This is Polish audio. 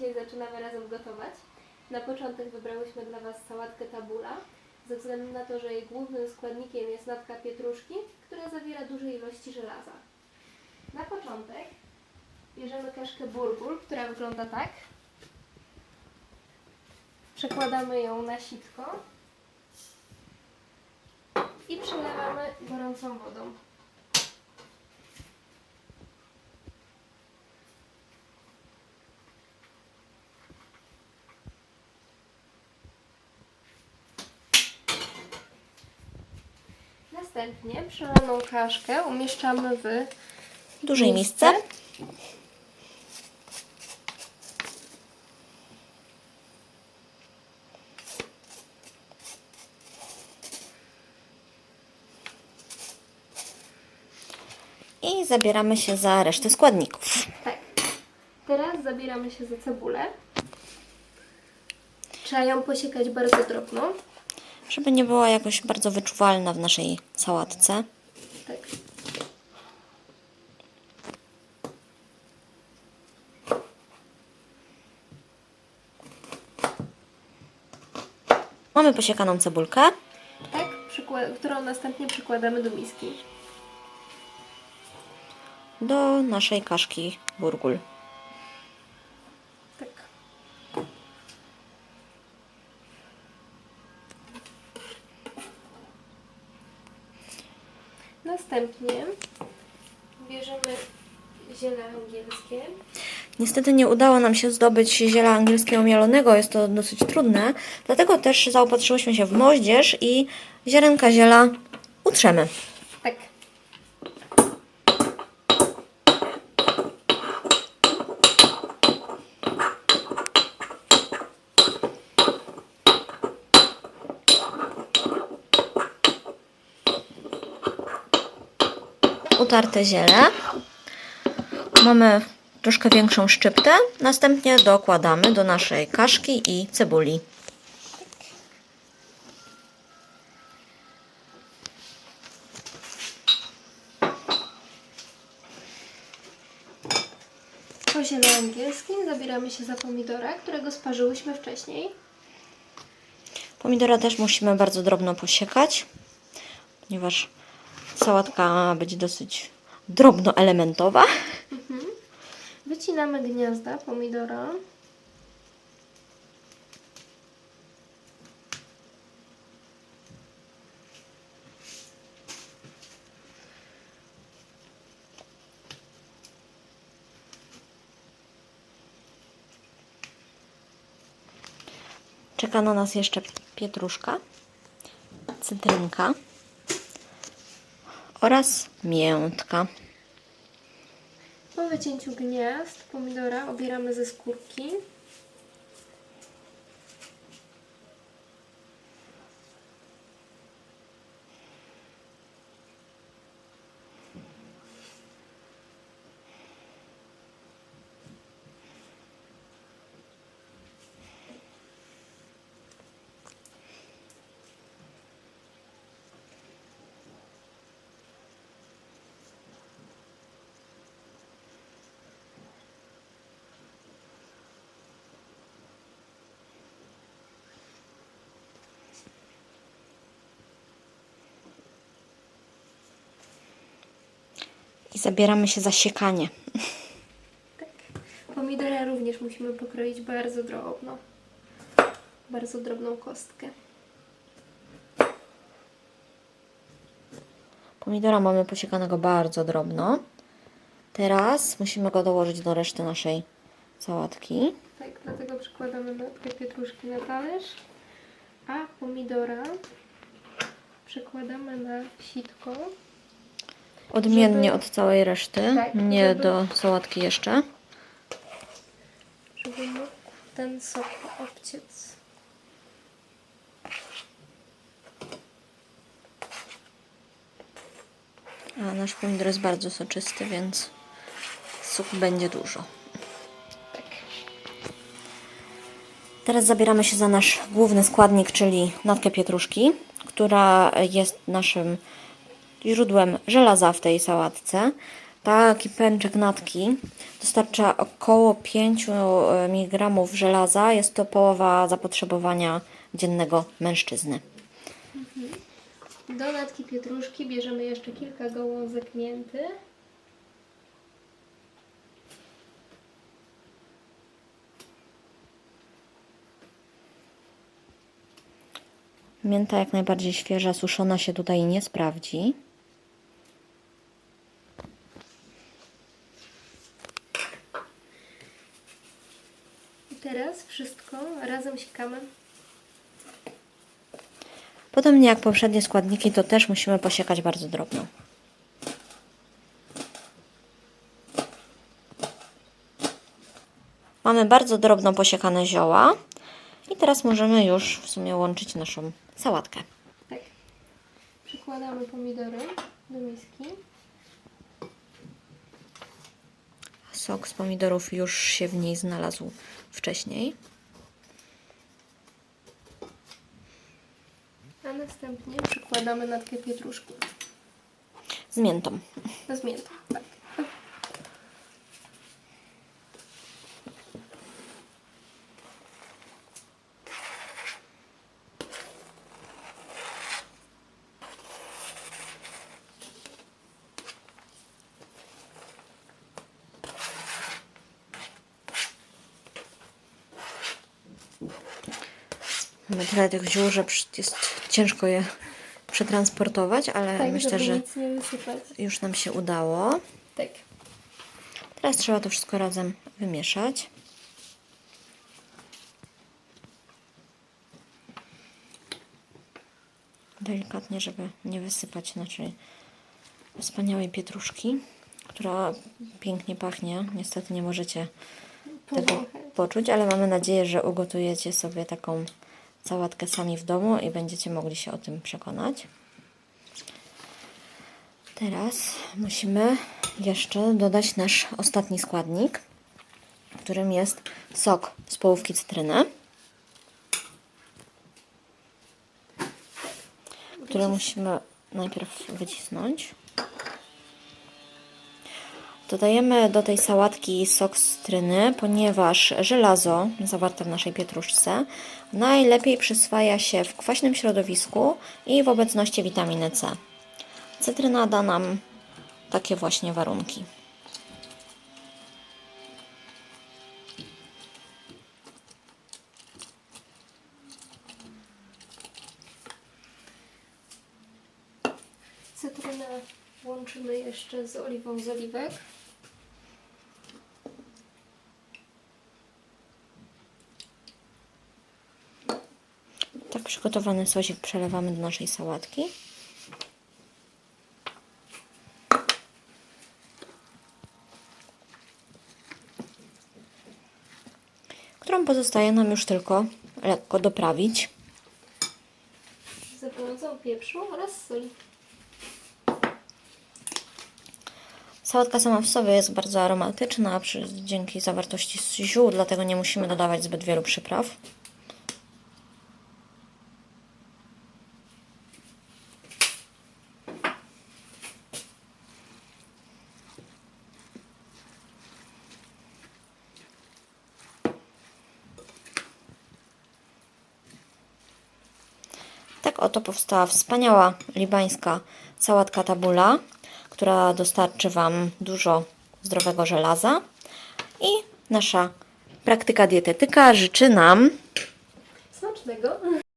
Dzisiaj zaczynamy razem gotować. Na początek wybrałyśmy dla Was sałatkę tabula, ze względu na to, że jej głównym składnikiem jest natka pietruszki, która zawiera duże ilości żelaza. Na początek bierzemy kaszkę burgul, która wygląda tak. Przekładamy ją na sitko i przelewamy gorącą wodą. Następnie przelaną kaszkę umieszczamy w Dużej misce. I zabieramy się za resztę składników. Tak. Teraz zabieramy się za cebulę. Trzeba ją posiekać bardzo drobno. Żeby nie była jakoś bardzo wyczuwalna w naszej sałatce. Tak. Mamy posiekaną cebulkę. Tak, którą następnie przykładamy do miski. do naszej kaszki burgul. Tak. Następnie bierzemy ziele angielskie. Niestety nie udało nam się zdobyć ziela angielskiego mielonego, jest to dosyć trudne, dlatego też zaopatrzyłyśmy się w moździerz i ziarenka ziela utrzemy. Utarte ziele. Mamy troszkę większą szczyptę. Następnie dokładamy do naszej kaszki i cebuli. Po ziele angielskim zabieramy się za pomidora, którego sparzyłyśmy wcześniej. Pomidora też musimy bardzo drobno posiekać, ponieważ sałatka być dosyć drobnoelementowa. Wycinamy gniazda pomidora. Czeka na nas jeszcze pietruszka, cytrynka oraz miętka. Po wycięciu gniazd pomidora obieramy ze skórki. Zabieramy się za siekanie. Tak. Pomidora również musimy pokroić bardzo drobno. Bardzo drobną kostkę. Pomidora mamy posiekanego bardzo drobno. Teraz musimy go dołożyć do reszty naszej sałatki. Tak, dlatego przykładamy natkę pietruszki na talerz, a pomidora przekładamy na sitko. Odmiennie od całej reszty, Tak, nie żeby- do sałatki jeszcze. żeby mógł ten sok obciec. A nasz pomidor jest bardzo soczysty, więc soku będzie dużo. Tak. Teraz zabieramy się za nasz główny składnik, czyli natkę pietruszki, która jest naszym źródłem żelaza w tej sałatce. Taki pęczek natki dostarcza około 5 mg żelaza. Jest to połowa zapotrzebowania dziennego mężczyzny. Do natki pietruszki bierzemy jeszcze kilka gałązek mięty. Mięta jak najbardziej świeża, suszona się tutaj nie sprawdzi. Teraz wszystko razem sikamy. Podobnie jak poprzednie składniki, to też musimy posiekać bardzo drobno. Mamy bardzo drobno posiekane zioła i teraz możemy już w sumie łączyć naszą sałatkę. Tak. Przykładamy pomidory do miski. Sok z pomidorów już się w niej znalazł wcześniej. A następnie przykładamy natkę pietruszki. Z miętą. Z miętą. Tak. Mamy tyle tych ziół, że jest ciężko je przetransportować, ale Tak, myślę, że już nam się udało. Tak. Teraz trzeba to wszystko razem wymieszać. Delikatnie, żeby nie wysypać naszej wspaniałej pietruszki, która pięknie pachnie. Niestety nie możecie tego poczuć, ale mamy nadzieję, że ugotujecie sobie taką sałatkę sami w domu i będziecie mogli się o tym przekonać. Teraz musimy jeszcze dodać nasz ostatni składnik, którym jest sok z połówki cytryny, który musimy najpierw wycisnąć. Dodajemy do tej sałatki sok cytryny, ponieważ żelazo zawarte w naszej pietruszce najlepiej przyswaja się w kwaśnym środowisku i w obecności witaminy C. Cytryna da nam takie właśnie warunki. Cytrynę łączymy jeszcze z oliwą z oliwek. Tak przygotowany sosik przelewamy do naszej sałatki. Którą pozostaje nam już tylko lekko doprawić. za pomocą pieprzu oraz soli. Sałatka sama w sobie jest bardzo aromatyczna przy, dzięki zawartości ziół, dlatego nie musimy dodawać zbyt wielu przypraw. Oto powstała wspaniała libańska sałatka tabula, która dostarczy Wam dużo zdrowego żelaza. I nasza praktyka dietetyka życzy nam Smacznego!